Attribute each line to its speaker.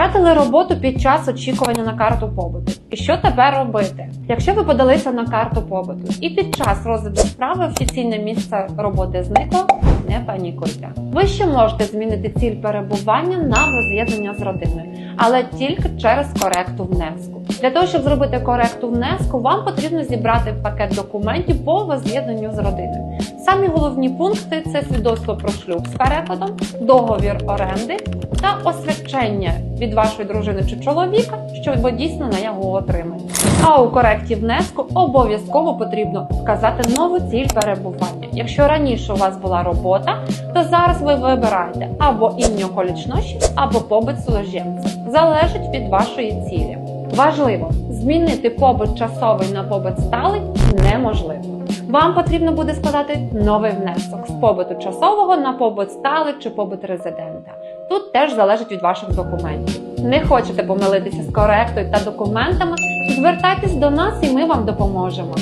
Speaker 1: Втратили роботу під час очікування на карту побуту. І що тепер робити? Якщо ви подалися на карту побуту і під час розгляду справи офіційне місце роботи зникло, не панікуйте. Ви ще можете змінити ціль перебування на воз'єднання з родиною, але тільки через коректу внеску. Для того, щоб зробити коректу внеску, вам потрібно зібрати пакет документів по воз'єднанню з родиною. Самі головні пункти це свідоцтво про шлюб з перекладом, договір оренди та освячення від вашої дружини чи чоловіка, що дійсно на його отримані. А у коректі внеску обов'язково потрібно вказати нову ціль перебування. Якщо раніше у вас була робота, то зараз ви вибираєте або ім'я колічнощі, або побит служебця. Залежить від вашої цілі. Важливо, змінити побут часовий на побут сталий неможливо. Вам потрібно буде складати новий внесок з побуту часового на побут сталий чи побут резидента. Тут теж залежить від ваших документів. Не хочете помилитися з коректою та документами? Звертайтесь до нас і ми вам допоможемо.